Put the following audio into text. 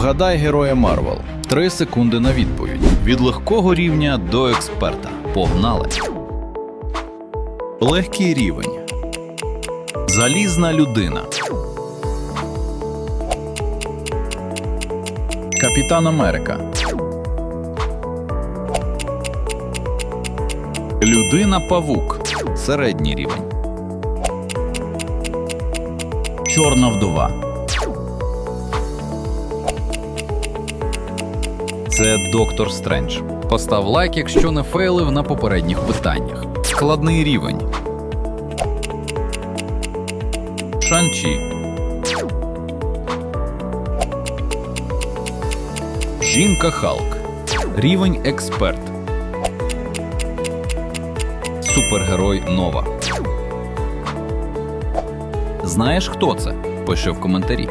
Вгадай героя Марвел. Три секунди на відповідь. Від легкого рівня до експерта. Погнали. Легкий рівень. Залізна людина. Капітан Америка. Людина Павук. Середній рівень. Чорна вдова. Це доктор Стрендж. Постав лайк, якщо не фейлив на попередніх питаннях. Складний рівень. Шанчі. Жінка Халк. Рівень експерт. Супергерой Нова. Знаєш, хто це? Пиши в коментарі.